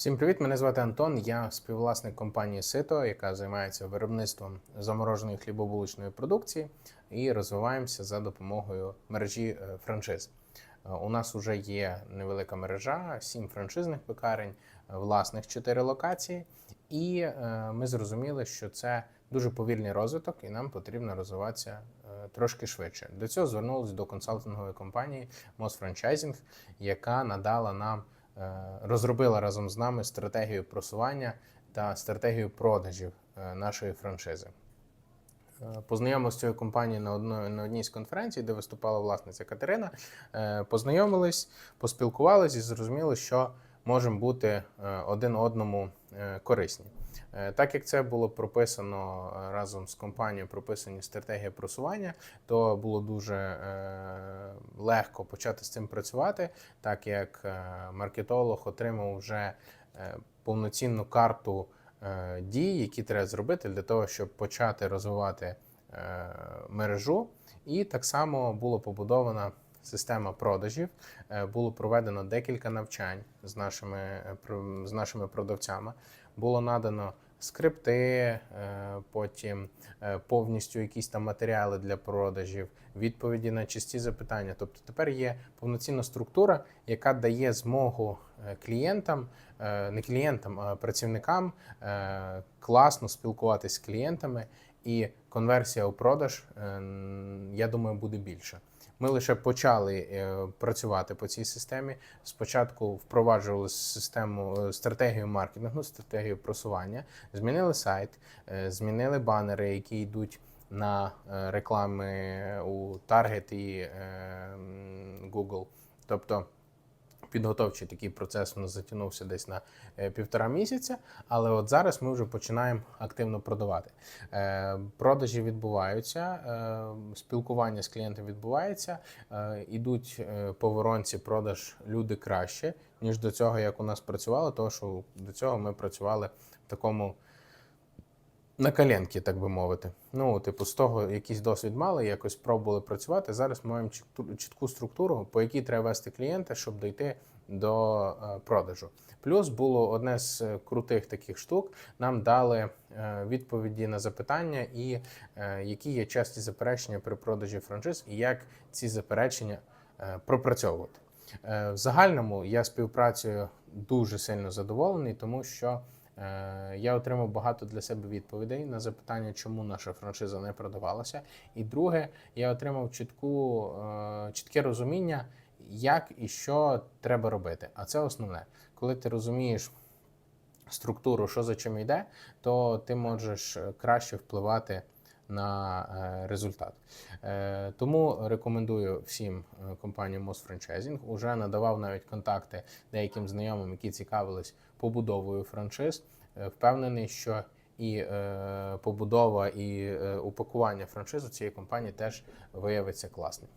Всім привіт! Мене звати Антон. Я співвласник компанії Сито, яка займається виробництвом замороженої хлібобулочної продукції, і розвиваємося за допомогою мережі е, франшиз. Е, У нас вже є невелика мережа, сім франшизних пекарень, е, власних чотири локації, і ми зрозуміли, що це дуже повільний розвиток, і нам потрібно розвиватися трошки швидше. До цього звернулися до консалтингової компанії Moss Franchising, яка надала нам розробила разом з нами стратегію просування та стратегію продажів е, нашої франшизи. Е, Познайомилися з цією компанією на одно- на одній з конференцій, де виступала власниця Катерина. Е, Познайомились, поспілкувалися і зрозуміли, що можемо бути е, один одному е, корисні. Е, Так як це було прописано разом з компанією, прописані стратегія просування, то було дуже легко почати з цим працювати, так як маркетолог отримав вже повноцінну карту дій, які треба зробити для того, щоб почати розвивати мережу. І так само було побудована система продажів. Е, Було проведено декілька навчань з нашими, е, з нашими продавцями. Було надано скрипти, е, потім повністю якісь там матеріали для продажів, відповіді на часті запитання. Тобто тепер є повноцінна структура, яка дає змогу клієнтам, не клієнтам, а працівникам класно спілкуватися з клієнтами, і конверсія у продаж, е, я думаю, буде більша. Ми лише почали е, працювати по цій системі. Спочатку впроваджували систему е, стратегію маркетингу, стратегію просування, змінили сайт, змінили банери, які йдуть на реклами у Target і Google. Тобто підготовчий такий процес у нас затягнувся десь на е, півтора місяця, але от зараз ми вже починаємо активно продавати. Е, Продажі відбуваються, е, спілкування з клієнтом відбувається, ідуть е, по воронці продаж люди краще, ніж до цього, як у нас працювало, тому що до цього ми працювали в такому. На коленки, так би мовити. Ну, типу, з того якийсь досвід мали, якось пробували працювати. Зараз ми маємо чітку- структуру, по якій треба вести клієнта, щоб дійти до е, продажу. Плюс було одне з е, крутих таких штук. Нам дали е, відповіді на запитання, і які є часті заперечення при продажі франшиз, і як ці заперечення пропрацьовувати. В загальному я співпрацею дуже сильно задоволений, тому що я отримав багато для себе відповідей на запитання, чому наша франшиза не продавалася. І друге, я отримав чітку, е, чітке розуміння, як і що треба робити. А це основне, коли ти розумієш структуру, що за чим йде, то ти можеш е, краще впливати на е, результат. Е, Тому рекомендую всім е, компаніям Moss Franchising. Уже надавав навіть контакти деяким знайомим, які цікавились побудовою франшиз. Впевнений, що і побудова, і упакування франшиз у цієї компанії теж виявиться класним.